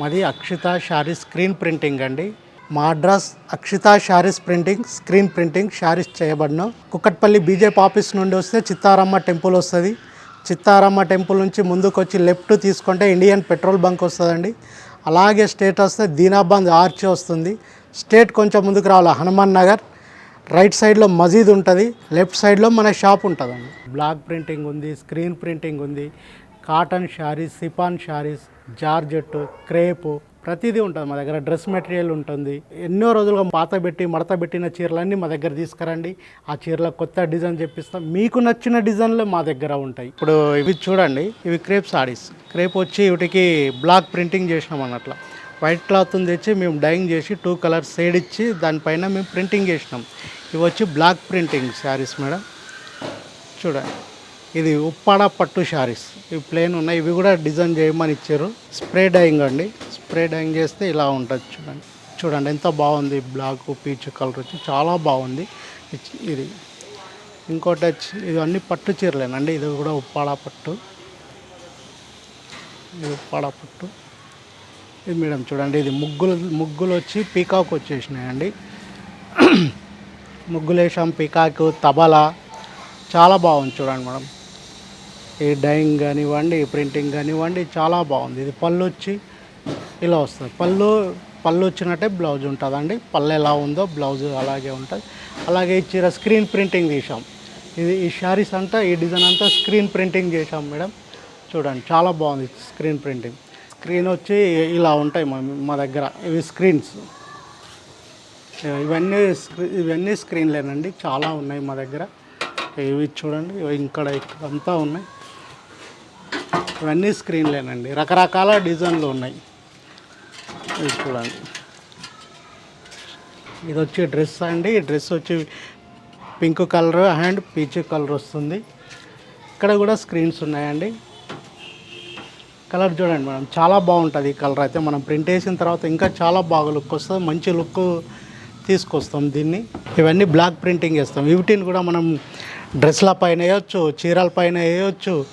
మాది Akshita saris screen printing అండి. మా address Akshitha sarees printing screen printing sarees చేయబడిన కుక్కట్పల్లి బీజేపీ ఆఫీస్ నుండి వస్తే చిత్తారమ్మ టెంపుల్ వస్తుంది. చిత్తారమ్మ టెంపుల్ నుంచి ముందుకు వచ్చి లెఫ్ట్ తీసుకుంటే ఇండియన్ పెట్రోల్ బంక్ వస్తుందండి. అలాగే స్టేట్ వస్తే దీనాబంద్ ఆర్చి వస్తుంది. స్టేట్ కొంచెం ముందుకు రావాలి? హనుమాన్ నగర్. రైట్ సైడ్లో మజీద్ ఉంటుంది. లెఫ్ట్ సైడ్లో మన షాప్ ఉంటుందండి. బ్లాక్ ప్రింటింగ్ ఉంది స్క్రీన్ ప్రింటింగ్ ఉంది. Cotton sarees chiffon sarees georgette crepe ప్రతిదీ ఉంటుంది మా దగ్గర. డ్రెస్ మెటీరియల్ ఉంటుంది. ఎన్నో రోజులుగా పాత పెట్టి మడత పెట్టిన చీరలన్నీ మా దగ్గర తీసుకురండి. ఆ చీరల కొత్త డిజైన్ చెప్పిస్తాం. మీకు నచ్చిన డిజైన్లు మా దగ్గర ఉంటాయి. ఇప్పుడు ఇవి చూడండి. ఇవి క్రేప్ సారీస్. క్రేప్ వచ్చి వీటికి బ్లాక్ ప్రింటింగ్ చేసినాం అన్నట్ల. వైట్ క్లాత్ తెచ్చి మేము డైయింగ్ చేసి టూ కలర్స్ షేడ్ ఇచ్చి దానిపైన మేము ప్రింటింగ్ చేసినాం. ఇవి వచ్చి బ్లాక్ ప్రింటింగ్ శారీస్ మేడం. చూడండి. ఇది ఉప్పాడ పట్టు శారీస్. ఇవి ప్లేన్ ఉన్నాయి. ఇవి కూడా డిజైన్ చేయమని ఇచ్చారు. స్ప్రే డైయింగ్ అండి. స్ప్రే డైయింగ్ చేస్తే ఇలా ఉంటుంది చూడండి. చూడండి ఎంత బాగుంది. బ్లాక్ పీచ్ కలర్ వచ్చి చాలా బాగుంది. ఇది. ఇంకోటి వచ్చి ఇవన్నీ పట్టు చీరలేనండి. ఇది కూడా ఉప్పాడ పట్టు. ఇది ఉప్పాడ పట్టు. ఇది మేడం చూడండి. ఇది ముగ్గులు ముగ్గులు వచ్చి పీకాక్ వచ్చేసినాయండి. ముగ్గులు వేసాం పీకాక్ తబలా. చాలా బాగుంది చూడండి మేడం. ఈ డైయింగ్ కానివ్వండి ప్రింటింగ్ కానివ్వండి చాలా బాగుంది. ఇది పళ్ళు వచ్చి ఇలా వస్తుంది. పళ్ళు పళ్ళు వచ్చినట్టే బ్లౌజ్ ఉంటుందండి. పళ్ళు ఎలా ఉందో బ్లౌజ్ అలాగే ఉంటుంది. అలాగే ఈ చీర స్క్రీన్ ప్రింటింగ్ తీసాం ఇది ఈ శారీస్ అంతా ఈ డిజైన్ అంతా స్క్రీన్ ప్రింటింగ్ చేసాం మేడం. చూడండి చాలా బాగుంది స్క్రీన్ ప్రింటింగ్. స్క్రీన్ వచ్చి ఇలా ఉంటాయి మా మా దగ్గర. ఇవి స్క్రీన్స్. ఇవన్నీ ఇవన్నీ స్క్రీన్లేనండి. చాలా ఉన్నాయి మా దగ్గర. ఇవి చూడండి ఇక్కడ ఇక్కడ అంతా ఉన్నాయి. ఇవన్నీ స్క్రీన్లేనండి. రకరకాల డిజైన్లు ఉన్నాయి. ఇది చూడండి. ఇది వచ్చి డ్రెస్ అండి. ఈ డ్రెస్ వచ్చి pink colour and peach colour వస్తుంది. ఇక్కడ కూడా స్క్రీన్స్ ఉన్నాయండి. కలర్ చూడండి మేడం. చాలా బాగుంటుంది ఈ కలర్ అయితే. మనం ప్రింట్ వేసిన తర్వాత ఇంకా చాలా బాగా లుక్ వస్తుంది. మంచి లుక్ తీసుకొస్తాం దీన్ని. ఇవన్నీ బ్లాక్ ప్రింటింగ్ వేస్తాం. వీటిని కూడా మనం డ్రెస్ల పైన వేయచ్చు చీరల పైన వేయొచ్చు.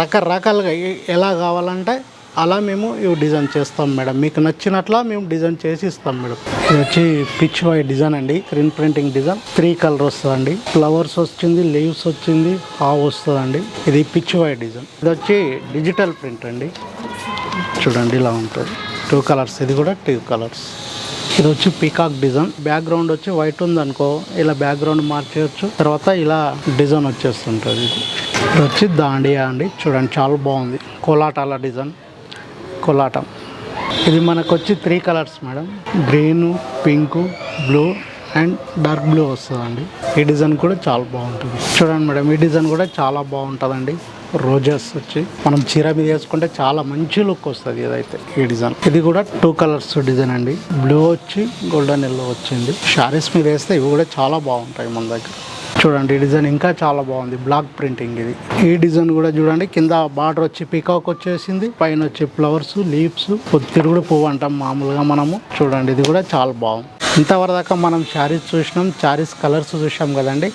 రకరకాలుగా ఎలా కావాలంటే అలా మేము ఇవి డిజైన్ చేస్తాం మేడం. మీకు నచ్చినట్లా మేము డిజైన్ చేసి ఇస్తాం మేడం. ఇది వచ్చి పిచ్ వై డిజైన్ అండి. Screen printing design. Three colour వస్తుందండి. ఫ్లవర్స్ వచ్చింది లీవ్స్ వచ్చింది హావ్ వస్తుందండి. ఇది పిచ్ వై డిజైన్. ఇది వచ్చి డిజిటల్ ప్రింట్ అండి. చూడండి ఇలా ఉంటుంది. టూ కలర్స్ ఇది కూడా టూ కలర్స్ ఇది వచ్చి పీకాక్ డిజైన్. బ్యాక్గ్రౌండ్ వచ్చి వైట్ ఉంది అనుకో ఇలా బ్యాక్గ్రౌండ్ మార్చేయచ్చు. తర్వాత ఇలా డిజైన్ వచ్చేస్తుంటుంది. ఇది ఇది వచ్చి దాండియా అండి. చూడండి చాలా బాగుంది. కోలాటాల డిజైన్. కోలాటం. ఇది మనకు వచ్చి three colours madam. Green pink blue and dark blue వస్తుందండి. ఈ డిజైన్ కూడా చాలా బాగుంటుంది. చూడండి మేడం ఈ డిజైన్ కూడా చాలా బాగుంటుందండి. రోజెస్ వచ్చి మనం చీర మీద వేసుకుంటే చాలా మంచి లుక్ వస్తుంది ఏదైతే ఈ డిజైన్. ఇది కూడా టూ కలర్స్ డిజైన్ అండి. బ్లూ వచ్చి గోల్డెన్ ఎల్లో వచ్చింది. శారీస్ మీద వేస్తే ఇవి కూడా చాలా బాగుంటాయి మన దగ్గర. చూడండి ఈ డిజైన్ ఇంకా చాలా బాగుంది. బ్లాక్ ప్రింటింగ్ ఇది. ఈ డిజైన్ కూడా చూడండి కింద బార్డర్ వచ్చి పీకాక్ వచ్చేసింది. పైన వచ్చి ఫ్లవర్స్ లీవ్స్ తిరుగుడు పువ్వు అంటాం మామూలుగా మనము. చూడండి ఇది కూడా చాలా బాగుంది. ఇంతవరదాకా మనం శారీస్ చూసినాం. శారీస్ కలర్స్ చూసాం కదండి.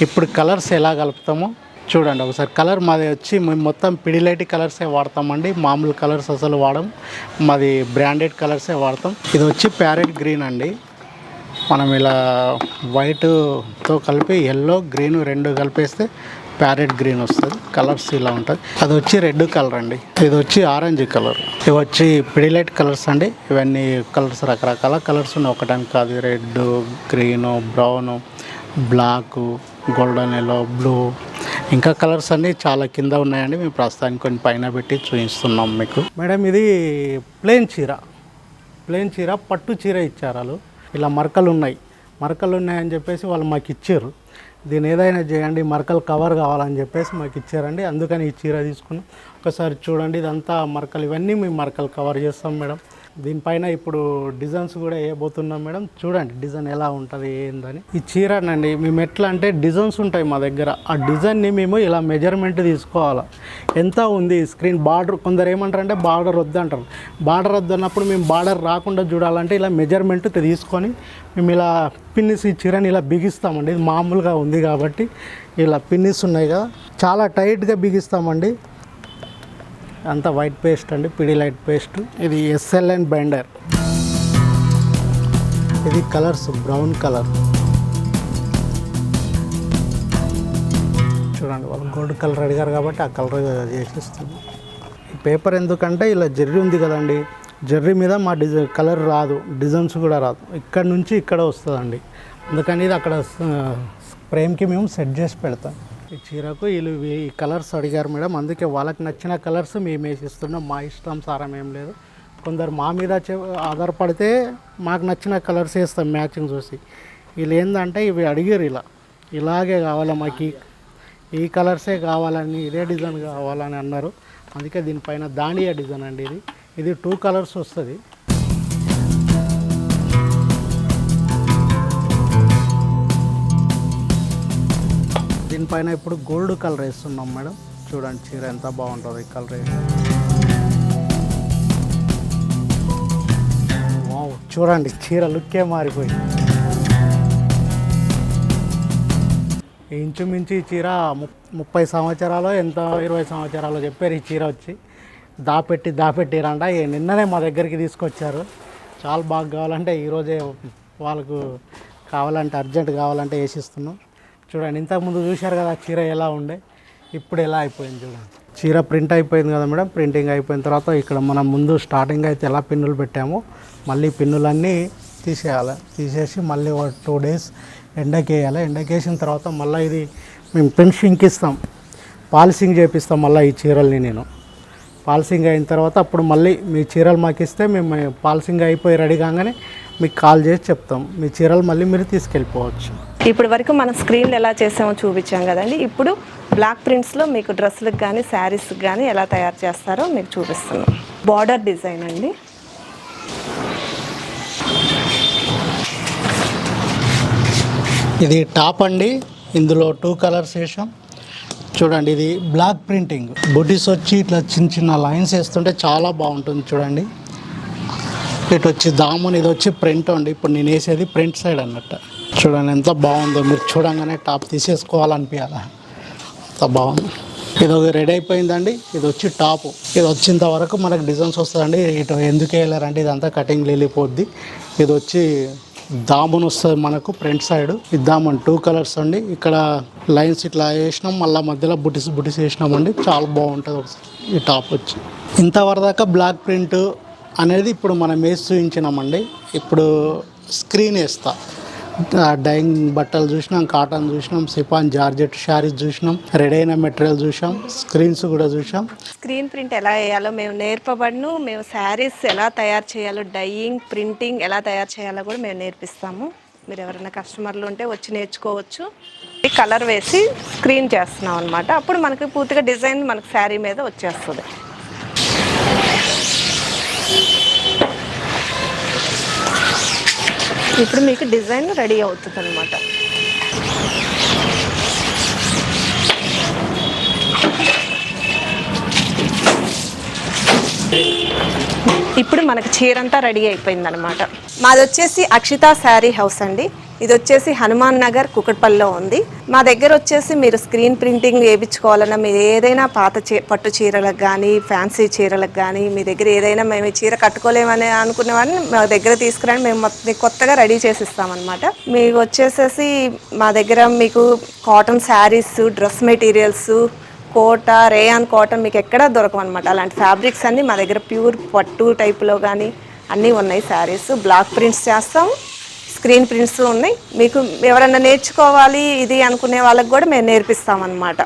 ఇప్పుడు కలర్స్ ఎలా కలుపుతామో చూడండి ఒకసారి కలర్ మాది వచ్చి మేము మొత్తం పిడిలైట్ కలర్సే వాడతామండి మామూలు కలర్స్ అసలు వాడం. మాది బ్రాండెడ్ కలర్సే వాడతాం. ఇది వచ్చి ప్యారెట్ గ్రీన్ అండి. మనం ఇలా వైట్తో కలిపి ఎల్లో గ్రీన్ రెండు కలిపేస్తే ప్యారెట్ గ్రీన్ వస్తుంది. కలర్స్ ఇలా ఉంటుంది అది వచ్చి రెడ్ కలర్ అండి. ఇది వచ్చి ఆరెంజ్ కలర్. ఇవి వచ్చి పిడిలైట్ కలర్స్ అండి. ఇవన్నీ కలర్స్ రకరకాల కలర్స్ ఉన్నాయి. ఒకటానికి కాదు red green brown black golden yellow blue ఇంకా కలర్స్ అన్నీ చాలా కింద ఉన్నాయండి. మేము ప్రస్తుతానికి కొన్ని పైన పెట్టి చూపిస్తున్నాం మీకు. మేడం ఇది ప్లేన్ చీర. ప్లేన్ చీర పట్టు చీర ఇచ్చారు వాళ్ళు. ఇలా మరకలు ఉన్నాయి. మరకలు ఉన్నాయని చెప్పేసి వాళ్ళు మాకు ఇచ్చారు. దీని ఏదైనా చేయండి మరకలు కవర్ కావాలని చెప్పేసి మాకు ఇచ్చారండి. అందుకని ఈ చీర తీసుకున్నాం. ఒకసారి చూడండి ఇదంతా మరకలు. ఇవన్నీ మేము మరకలు కవర్ చేస్తాం మేడం. దీనిపైన ఇప్పుడు డిజైన్స్ కూడా వేయబోతున్నాం మేడం. చూడండి డిజైన్ ఎలా ఉంటుంది ఏందని. ఈ చీరనండి మేము ఎట్లా అంటే డిజైన్స్ ఉంటాయి మా దగ్గర. ఆ డిజైన్ని మేము ఇలా మెజర్మెంట్ తీసుకోవాలి. ఎంత ఉంది స్క్రీన్ బార్డర్ కొందరు ఏమంటారంటే బార్డర్ వద్దంటారు బార్డర్ వద్దన్నప్పుడు మేము బార్డర్ రాకుండా చూడాలంటే ఇలా మెజర్మెంట్ తీసుకొని మేము ఇలా పిన్నిస్ ఈ చీరని ఇలా బిగిస్తామండి. ఇది మామూలుగా ఉంది కాబట్టి ఇలా పిన్నిస్ ఉన్నాయి కదా. చాలా టైట్గా బిగిస్తామండి. అంతా వైట్ పేస్ట్ అండి పిడి లైట్ పేస్ట్ ఇది ఎస్ఎల్ఎన్ బైండర్ ఇది కలర్స్ బ్రౌన్ కలర్ చూడండి వాళ్ళు గోల్డ్ కలర్ అడిగారు కాబట్టి ఆ కలర్ చేసేస్తుంది ఈ పేపర్ ఎందుకంటే ఇలా జర్రీ ఉంది కదండి జర్రీ మీద మా డిజైన్ కలర్ రాదు డిజైన్స్ కూడా రాదు. ఇక్కడ నుంచి ఇక్కడ వస్తుందండి. అందుకని ఇది అక్కడ ఫ్రేమ్కి మేము సెట్ చేసి పెడతాం. ఈ చీరకు వీళ్ళు ఈ కలర్స్ అడిగారు మేడం. అందుకే వాళ్ళకి నచ్చిన కలర్స్ మేము వేసిస్తున్నాం. మా ఇష్టం సారం ఏం లేదు. కొందరు మా మీద ఆధారపడితే మాకు నచ్చిన కలర్స్ వేస్తాం మ్యాచింగ్ చూసి. వీళ్ళు ఏంటంటే ఇవి అడిగారు ఇలా. ఇలాగే కావాలి మాకు ఈ- ఈ కలర్సే కావాలని ఇదే డిజైన్ కావాలని అన్నారు. అందుకే దీనిపైన దాండియా డిజైన్ అండి ఇది. ఇది టూ కలర్స్ వస్తుంది. దీనిపైన ఇప్పుడు గోల్డ్ కలర్ వేస్తున్నాం మేడం. చూడండి చీర ఎంత బాగుంటుంది ఈ కలర్ వేసి. వావ్, చూడండి చీర లుక్కే మారిపోయింది. ఇంచుమించు ఈ చీర ము- ముప్పై సంవత్సరాలు ఎంత ఇరవై సంవత్సరాలు చెప్పారు ఈ చీర వచ్చి. దాపెట్టి దాపెట్టిరంట. ఈ నిన్ననే మా దగ్గరికి తీసుకొచ్చారు. చాలా బాగా కావాలంటే ఈరోజే వాళ్ళకు కావాలంటే అర్జెంట్ కావాలంటే వేసిస్తున్నాం. చూడండి ఇంతకుముందు చూశారు కదా చీర ఎలా ఉండే? ఇప్పుడు ఎలా అయిపోయింది చూడండి. చీర ప్రింట్ అయిపోయింది కదా మేడం ప్రింటింగ్ అయిపోయిన తర్వాత ఇక్కడ మనం ముందు స్టార్టింగ్ అయితే ఎలా పిన్నులు పెట్టామో మళ్ళీ పిన్నులన్నీ తీసేయాలి. తీసేసి మళ్ళీ ఒక టూ డేస్ ఎండకేయాలి. ఎండకేసిన తర్వాత మళ్ళీ ఇది మేము పెన్షింగ్కి ఇస్తాం. పాలిసింగ్ చేపిస్తాం మళ్ళీ ఈ చీరల్ని నేను. పాలసింగ్ అయిన తర్వాత అప్పుడు మళ్ళీ మీ చీరలు మాకు ఇస్తే మేము పాలసింగ్ అయిపోయి రెడీ కాగానే మీకు కాల్ చేసి చెప్తాం. మీ చీరలు మళ్ళీ మీరు తీసుకెళ్ళిపోవచ్చు. ఇప్పటి వరకు మనం స్క్రీన్లు ఎలా చేసామో చూపించాం కదండి. ఇప్పుడు బ్లాక్ ప్రింట్స్లో మీకు డ్రెస్సులకు కానీ శారీస్కి కానీ ఎలా తయారు చేస్తారో మీకు చూపిస్తున్నాం. బార్డర్ డిజైన్ అండి. ఇది టాప్ అండి. ఇందులో టూ కలర్స్ వేసాం. చూడండి ఇది బ్లాక్ ప్రింటింగ్ బుటీస్ వచ్చి ఇట్లా చిన్న చిన్న లైన్స్ వేస్తుంటే చాలా బాగుంటుంది చూడండి. ఇటు వచ్చి దామున్ ఇది వచ్చి ప్రింట్ అండి. ఇప్పుడు నేను వేసేది ప్రింట్ సైడ్ అన్నట్టు. చూడండి ఎంత బాగుందో. మీరు చూడంగానే టాప్ తీసేసుకోవాలనిపించాలి అంత బాగుంది. ఇది ఒక రెడీ అయిపోయిందండి. ఇది వచ్చి టాపు. ఇది వచ్చేంత వరకు మనకు డిజైన్స్ వస్తుందండి ఇటు ఎందుకు వేయలేరంటే ఇదంతా కటింగ్ వెళ్ళిపోద్ది ఇది వచ్చి దామును వస్తుంది మనకు ఫ్రంట్ సైడ్. ఇది దామన్ టూ కలర్స్ అండి. ఇక్కడ లైన్స్ ఇట్లా వేసినాం. మళ్ళీ మధ్యలో బుటిస్ బుటిస్ వేసినామండి. చాలా బాగుంటుంది ఒకసారి ఈ టాప్ వచ్చి. ఇంతవరదాకా బ్లాక్ ప్రింట్ అనేది ఇప్పుడు మనం వేసి చూపించినామండి ఇప్పుడు స్క్రీన్ వేస్తా. డైయింగ్ బట్టలు చూసినాం కాటన్ చూసినాం సిపాన్ జార్జెట్ శారీస్ చూసినాం రెడీ అయిన మెటీరియల్ చూసాం స్క్రీన్స్ కూడా చూసాం. స్క్రీన్ ప్రింట్ ఎలా వేయాలో మేము నేర్పబడును మేము శారీస్ ఎలా తయారు చేయాలో డైయింగ్ ప్రింటింగ్ ఎలా తయారు చేయాలో కూడా మేము నేర్పిస్తాము. మీరు ఎవరైనా కస్టమర్లు ఉంటే వచ్చి నేర్చుకోవచ్చు. ఈ కలర్ వేసి స్క్రీన్ చేస్తున్నాం అనమాట అప్పుడు మనకి పూర్తిగా డిజైన్ మనకు శారీ మీద వచ్చేస్తుంది. ఇప్పుడు మీకు డిజైన్ రెడీ అవుతుంది అనమాట ఇప్పుడు మనకి చీరంతా రెడీ అయిపోయింది అనమాట మాది వచ్చేసి అక్షిత శారీ హౌస్ అండి. ఇది వచ్చేసి హనుమాన్ నగర్ కుకట్పల్లిలో ఉంది. మా దగ్గర వచ్చేసి మీరు స్క్రీన్ ప్రింటింగ్ వేయించుకోవాలన్నా మీరు ఏదైనా పాత చీ పట్టు చీరలకు కానీ ఫ్యాన్సీ చీరలకు కానీ మీ దగ్గర ఏదైనా మేము ఈ చీర కట్టుకోలేమని అనుకునే వాడిని మా దగ్గర తీసుకురండి. మేము మీకు కొత్తగా రెడీ చేసి ఇస్తామన్నమాట మీకు వచ్చేసేసి మా దగ్గర మీకు cotton sarees dress materials Kota rayon cotton మీకు ఎక్కడా దొరకవు అనమాట అలాంటి ఫ్యాబ్రిక్స్ అన్నీ మా దగ్గర ప్యూర్ పట్టు టైప్లో కానీ అన్నీ ఉన్నాయి శారీస్. బ్లాక్ ప్రింట్స్ చేస్తాం స్క్రీన్ ప్రింట్స్ ఉన్నాయి. మీకు ఎవరైనా నేర్చుకోవాలి ఇది అనుకునే వాళ్ళకి కూడా మేము నేర్పిస్తాం అన్నమాట